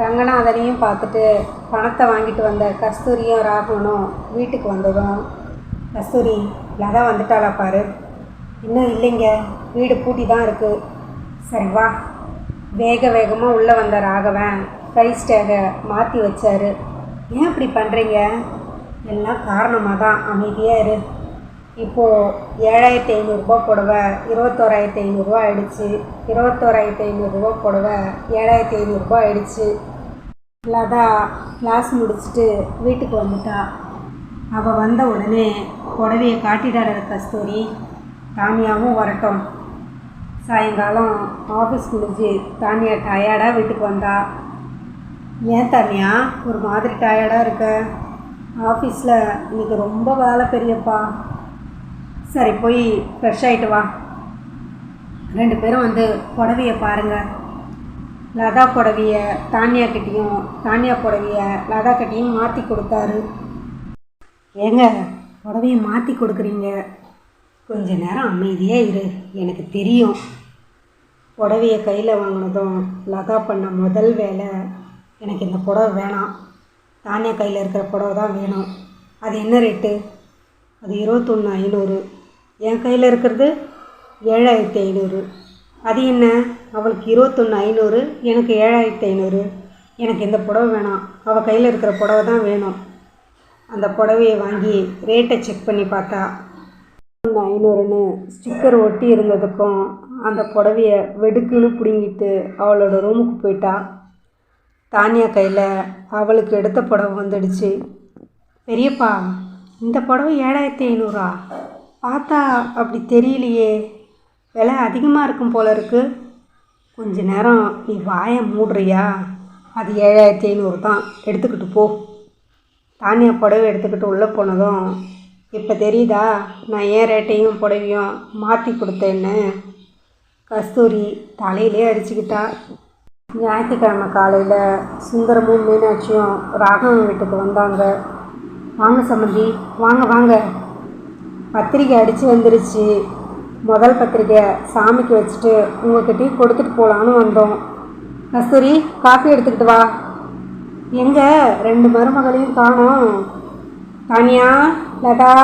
ரங்கநாதனையும் பார்த்துட்டு பணத்தை வாங்கிட்டு வந்த கஸ்தூரியும் ராகவனும் வீட்டுக்கு வந்ததும் கஸ்தூரி லதா வந்துட்டாளா பாரு. இன்னும் இல்லைங்க. வீடு பூட்டி தான் இருக்குது சரி வா. வேக வேகமாக உள்ளே வந்த ராகவன் ப்ரைஸ் டேகை மாற்றி வச்சாரு. ஏன் இப்படி பண்ணுறீங்க எல்லாம் காரணமாக தான் அமைதியாக இரு. இப்போது ஏழாயிரத்தி ஐநூறுரூபா புடவை இருபத்தோராயிரத்தி ஐநூறுரூவா ஆயிடுச்சு. இருபத்தோராயிரத்தி ஐநூறுரூவா புடவை ஏழாயிரத்தி ஐநூறுரூபா ஆயிடுச்சு. லதா கிளாஸ் முடிச்சுட்டு வீட்டுக்கு வந்துட்டா. அவள் வந்த உடனே புடவையை காட்டிடாத கஸ்தூரி தானியாவும் வரட்டும். சாயங்காலம் ஆஃபீஸ் முடிஞ்சு தானியா டயர்டாக வீட்டுக்கு வந்தா. ஏன் தானியா ஒரு மாதிரி டயர்டாக இருக்க? ஆஃபீஸில் இன்னைக்கு ரொம்ப வேலை பெரியப்பா. சரி போய் ஃப்ரெஷ் ஆகிட்டு வா. ரெண்டு பேரும் வந்து புடவையை பாருங்கள் லதா புடவைய தானியா கிட்டேயும் தானியா புடவைய லதா கிட்டேயும் மாற்றி கொடுத்தாரு. ஏங்க புடவைய மாற்றி கொடுக்குறீங்க. கொஞ்ச நேரம் அமைதியாக இரு எனக்கு தெரியும். புடவைய கையில் வாங்கினதும் லதா பண்ண முதல் வேலை எனக்கு இந்த புடவை வேணாம். தானியா கையில் இருக்கிற புடவை தான் வேணும். அது என்ன ரேட்டு? அது இருபத்தொன்று ஐநூறு. என் கையில் இருக்கிறது ஏழாயிரத்தி ஐநூறு. அது என்ன? அவளுக்கு இருபத்தொன்று ஐநூறு எனக்கு ஏழாயிரத்தி ஐநூறு. எனக்கு இந்த புடவை வேணாம். அவள் கையில் இருக்கிற புடவை தான் வேணும். அந்த புடவையை வாங்கி ரேட்டை செக் பண்ணி பார்த்தா ஒன்று ஐநூறுன்னு ஸ்டிக்கர் ஒட்டி இருந்ததுக்கும் அந்த புடவைய வெடுக்குன்னு பிடுங்கிட்டு அவளோட ரூமுக்கு போயிட்டா. தானியா கையில் அவளுக்கு எடுத்த புடவை வந்துடுச்சு. பெரியப்பா இந்த புடவை ஏழாயிரத்தி ஐநூறா? பார்த்தா அப்படி தெரியலையே. விலை அதிகமாக இருக்கும் போல இருக்குது கொஞ்ச நேரம் நீ வாயை மூடுறியா? அது ஏழாயிரத்தி ஐநூறு தான். எடுத்துக்கிட்டு போ. தானியா புடவை எடுத்துக்கிட்டு உள்ளே போனதும் இப்போ தெரியுதா? நான் ஏன் ரேட்டையும் புடவையும் மாற்றி கொடுத்தேன்னு? கஸ்தூரி தலையிலே அடிச்சுக்கிட்டா. ஞாயிற்றுக்கிழமை காலையில் சுந்தரமும் மீனாட்சியும் ராகவன் வீட்டுக்கு வந்தாங்க. வாங்க சம்மந்தி வாங்க வாங்க. பத்திரிக்கை அடித்து வந்துருச்சு. முதல் பத்திரிக்கை சாமிக்கு வச்சுட்டு உங்ககிட்டயும் கொடுத்துட்டு போகலான்னு வந்தோம். கஸ்தூரி காஃபி எடுத்துக்கிட்டு வா. எங்கே ரெண்டு மருமகளையும் காணோம். தானியா லதா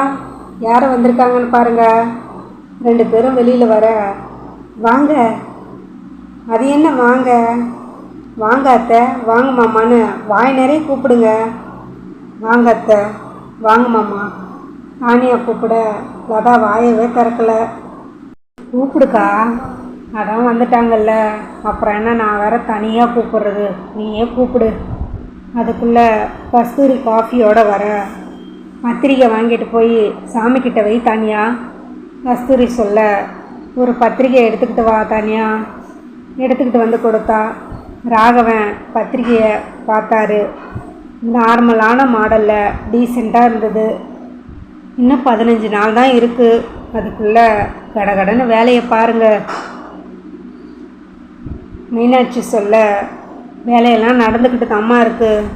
யார் வந்திருக்காங்கன்னு பாருங்கள் ரெண்டு பேரும் வெளியில் வர. வாங்க. அது என்ன வாங்க? வாங்க அத்தை வாங்க மாமான்னு வாய் நிறைய கூப்பிடுங்க. வாங்க அத்தை வாங்க மாமா. தானியா கூப்பிட லதா வாயவே திறக்கலை. கூப்பிடுக்கா? அதான் வந்துட்டாங்கல்ல. அப்புறம் என்ன நான் வேற தனியாக கூப்பிடுறது. நீயே கூப்பிடு. அதுக்குள்ளே கஸ்தூரி காஃபியோட வர. பத்திரிக்கை வாங்கிட்டு போய் சாமிக்கிட்ட வை தானியா. கஸ்தூரி சொல்ல ஒரு பத்திரிக்கை எடுத்துக்கிட்டு வா தானியா. எடுத்துக்கிட்டு வந்து கொடுத்தா. ராகவன் பத்திரிக்கையை பார்த்தாரு. நார்மலான மாடலில் டீசெண்டாக இருந்தது. இன்னும் பதினஞ்சு நாள் தான் இருக்குது அதுக்குள்ளே கடகடன்னு வேலையை பாருங்கள் மீனாட்சி சொல்ல வேலையெல்லாம் நடந்துக்கிட்டு தாம்மா இருக்குது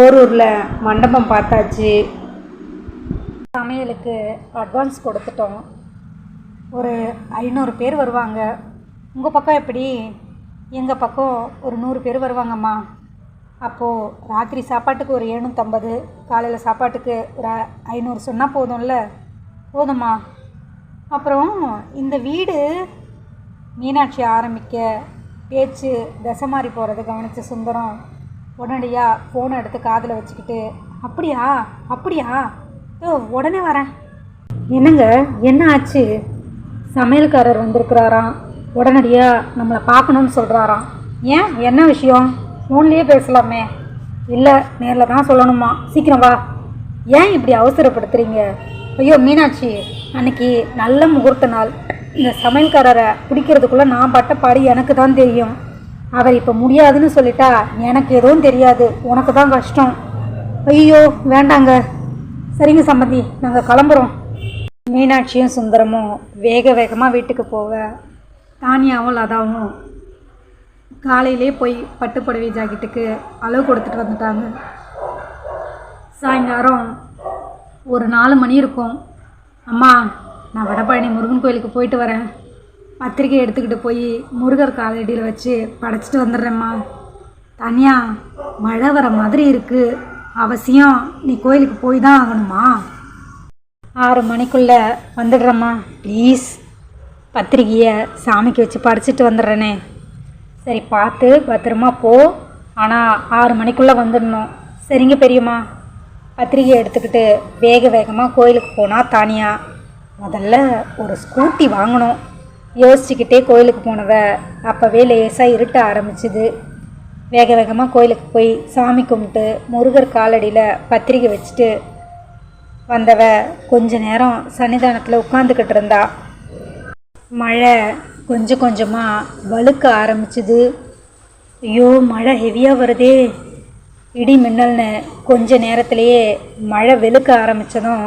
ஓரூரில் மண்டபம் பார்த்தாச்சு. சமையலுக்கு அட்வான்ஸ் கொடுத்துட்டோம். ஒரு ஐநூறு பேர் வருவாங்க. உங்கள் பக்கம் எப்படி? எங்கள் பக்கம் ஒரு நூறு பேர் வருவாங்கம்மா. அப்போது ராத்திரி சாப்பாட்டுக்கு ஒரு எழுநூற்றம்பது காலையில் சாப்பாட்டுக்கு ஒரு ஐநூறு சொன்னால் போதும்ல. போதும்மா. அப்புறம் இந்த வீடு மீனாட்சி ஆரம்பிக்க பேச்சு தசை மாறி போகிறத கவனித்த சுந்தரம் உடனடியாக ஃபோனை எடுத்து காதில் வச்சுக்கிட்டு அப்படியா? அப்படியா? ஓ உடனே வரேன். என்னங்க? என்ன ஆச்சு? சமையல்காரர் வந்திருக்கிறாராம். உடனடியாக நம்மளை பார்க்கணுன்னு சொல்கிறாராம் ஏன்? என்ன விஷயம்? ஃபோன்லேயே பேசலாமே. இல்லை நேரில் தான் சொல்லணுமா? சீக்கிரம் வா. ஏன் இப்படி அவசரப்படுத்துறீங்க? ஐயோ மீனாட்சி அன்னைக்கு நல்ல முகூர்த்த நாள். இந்த சமையல்காரரை பிடிக்கிறதுக்குள்ளே நான் பட்ட பாடு எனக்கு தான் தெரியும். அவர் இப்போ முடியாதுன்னு சொல்லிட்டா எனக்கு எதுவும் தெரியாது. உனக்கு தான் கஷ்டம். ஐயோ வேண்டாங்க. சரிங்க சம்மந்தி நாங்கள் கிளம்புறோம். மீனாட்சியும் சுந்தரமும் வேக வேகமாக வீட்டுக்கு போக தானியாவும் லதாவும் காலையிலே போய் பட்டு புடவை ஜாக்கெட்டுக்கு அளவு கொடுத்துட்டு வந்துட்டாங்க. சாயங்காலம் ஒரு நாலு மணி இருக்கும். அம்மா நான் வடபழனி முருகன் கோயிலுக்கு போயிட்டு வரேன். பத்திரிக்கை எடுத்துக்கிட்டு போய் முருகர் காலடியில் வச்சு படைச்சிட்டு வந்துடுறேம்மா. தனியாக மழை வர மாதிரி இருக்குது அவசியம் நீ கோயிலுக்கு போய் தான் ஆகணுமா? ஆறு மணிக்குள்ள வந்துடுறேம்மா. ப்ளீஸ். பத்திரிக்கையை சாமிக்கு வச்சு படிச்சுட்டு வந்துடுறேனே. சரி பார்த்து பத்திரமா போ. ஆனால் ஆறு மணிக்குள்ளே வந்துடணும். சரிங்க பெரியம்மா. பத்திரிக்கை எடுத்துக்கிட்டு வேக வேகமாக கோயிலுக்கு போனால் தானியா. முதல்ல ஒரு ஸ்கூட்டி வாங்கணும். யோசிச்சுக்கிட்டே கோயிலுக்கு போனவ அப்போவே லேசாக இருட்ட ஆரம்பிச்சுது. வேக வேகமாக கோயிலுக்கு போய் சாமி கும்பிட்டு முருகர் காலடியில் பத்திரிக்கை வச்சுட்டு வந்தவ கொஞ்ச நேரம் சன்னிதானத்தில் உட்காந்துக்கிட்டு இருந்தா. மழை கொஞ்சம் கொஞ்சமாக வழுக்க ஆரம்பிச்சுது. ஐயோ மழை ஹெவியாக வருதே. இடி மின்னல்னு கொஞ்ச நேரத்திலேயே மழை வெளுக்க ஆரம்பித்ததும்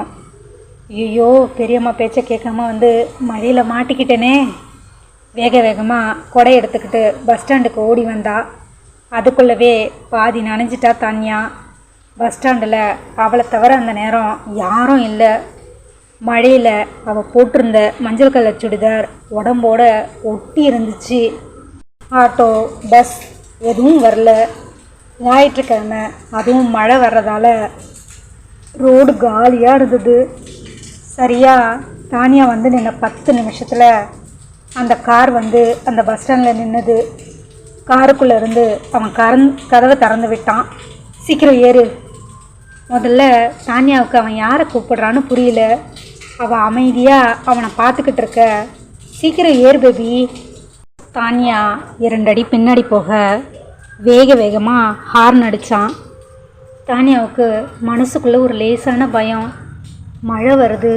ஐயோ பெரியம்மா பேச்சை கேட்காம வந்து மழையில் மாட்டிக்கிட்டேனே. வேக வேகமாக கொடை எடுத்துக்கிட்டு பஸ் ஸ்டாண்டுக்கு ஓடி வந்தா அதுக்குள்ளவே பாதி நனைஞ்சிட்டா தானியா. பஸ் ஸ்டாண்டில் அவளை தவிர அந்த நேரம் யாரும் இல்லை. மழையில் அவள் போட்டிருந்த மஞ்சள் கலர் சுடிதார் உடம்போட ஒட்டி இருந்துச்சு. ஆட்டோ பஸ் எதுவும் வரல. ஞாயிற்றுக்கிழமை. அதுவும் மழை வர்றதால ரோடு காலியாக இருந்தது. சரியாக தானியா வந்து நின்ன பத்து நிமிஷத்தில் அந்த கார் வந்து அந்த பஸ் ஸ்டாண்டில் நின்றுது காருக்குள்ளே இருந்து அவன் கரந் கதவை திறந்து விட்டான். சீக்கிரம் ஏறு. முதல்ல தானியாவுக்கு அவன் யாரை கூப்பிடுறான்னு புரியல. அவள் அமைதியாக அவனை பார்த்துக்கிட்டு இருக்க சீக்கிரம் ஏறு பேபி. தானியா இரண்டு அடி பின்னாடி போக வேக வேகமாக ஹார்ன் அடித்தான் தானியாவுக்கு மனசுக்குள்ளே ஒரு லேசான பயம். மழை வருது.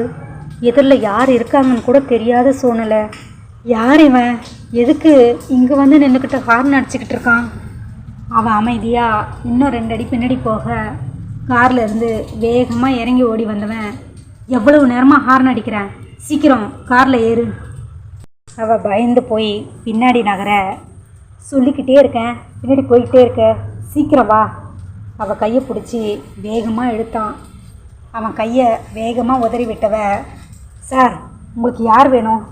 எதிரில் யார் இருக்காங்கன்னு கூட தெரியாத சூழ்நிலை. யார் இவன்? எதுக்கு இங்கே வந்து நின்றுக்கிட்டு ஹார்ன் அடிச்சுக்கிட்டு இருக்கான்? அவன் அமைதியாக இன்னும் ரெண்டு அடி பின்னாடி போக கார்லேருந்து வேகமாக இறங்கி ஓடி வந்தவன். எவ்வளவு நேரமாக ஹார்ன் அடிக்கிறேன்? சீக்கிரம் காரில் ஏறு. அவள் பயந்து போய் பின்னாடி நகர சொல்லிக்கிட்டே இருக்கேன். பின்னாடி போய்கிட்டே இருக்க. சீக்கிரம் வா. அவள் கையை பிடிச்சி வேகமாக இழுத்தான். அவன் கையை வேகமாக உதறி விட்டவ சார் உங்களுக்கு யார் வேணும்?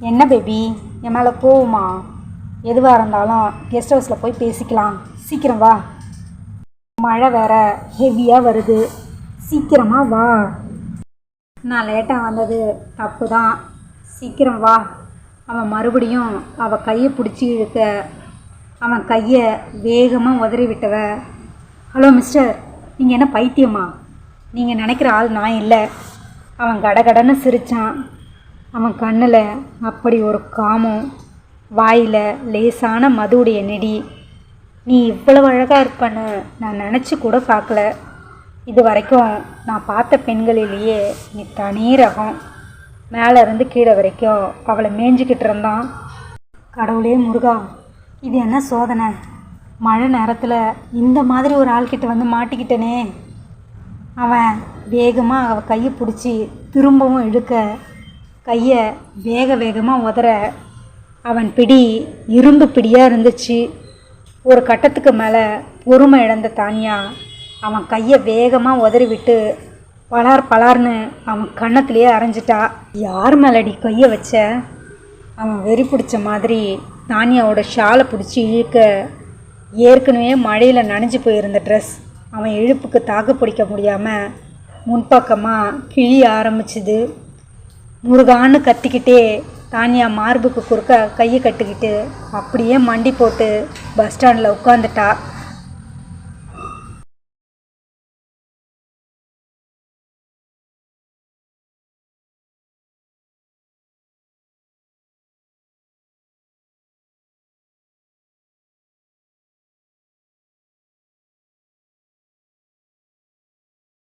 என்ன பேபி என் மேலே போகுமா எதுவாக இருந்தாலும் கெஸ்ட் ஹவுஸில் போய் பேசிக்கலாம். சீக்கிரம் வா. மழை வேற ஹெவியாக வருது. சீக்கிரமாக வா. நான் லேட்டாக வந்தது தப்பு தான் சீக்கிரம் வா. அவன் மறுபடியும் அவள் கையை பிடிச்சி இழுக்க அவன் கையை வேகமாக உதறி விட்டவ ஹலோ மிஸ்டர் நீங்கள் என்ன பைத்தியமா? நீங்கள் நினைக்கிற ஆள் நான் இல்லை. அவன் கடகடன்னு சிரித்தான் அவன் கண்ணில் அப்படி ஒரு காமம் வாயில் லேசான மதுவுடைய நெடி. நீ இவ்வளவு அழகாக இருப்பன்னு நான் நினச்சி கூட பார்க்கல. இது வரைக்கும் நான் பார்த்த பெண்களிலேயே நீ தனி ரகம். மேலே இருந்து கீழே வரைக்கும் அவளை மேய்ஞ்சிக்கிட்டு இருந்தான். கடவுளே முருகா இது என்ன சோதனை? மழை நேரத்தில் இந்த மாதிரி ஒரு ஆள்கிட்ட வந்து மாட்டிக்கிட்டனே. அவன் வேகமாக அவள் கையை பிடிச்சி திரும்பவும் இழுக்க கையை வேக வேகமாக உதற அவன் பிடி இரும்பு பிடியாக இருந்துச்சு. ஒரு கட்டத்துக்கு மேலே பொறுமை இழந்த தானியா அவன் கையை வேகமாக உதறிவிட்டு பலார் பலார்னு அவன் கன்னத்திலேயே அரைஞ்சிட்டா. யார் மேலடி கையை வச்ச? அவன் வெறி பிடிச்ச மாதிரி தானியாவோட ஷாலை பிடிச்சி இழுக்க ஏற்கனவே மழையில் நனைஞ்சு போயிருந்த ட்ரெஸ் அவன் இழுப்புக்கு தாக்கு பிடிக்க முடியாமல் முன்பக்கமாக கிழிய ஆரம்பிச்சுது. முருகான்னு கத்திக்கிட்டே தானியா மார்புக்கு குறுக்க கையை கட்டிக்கிட்டு அப்படியே மண்டி போட்டு பஸ் ஸ்டாண்டில் உட்காந்துட்டா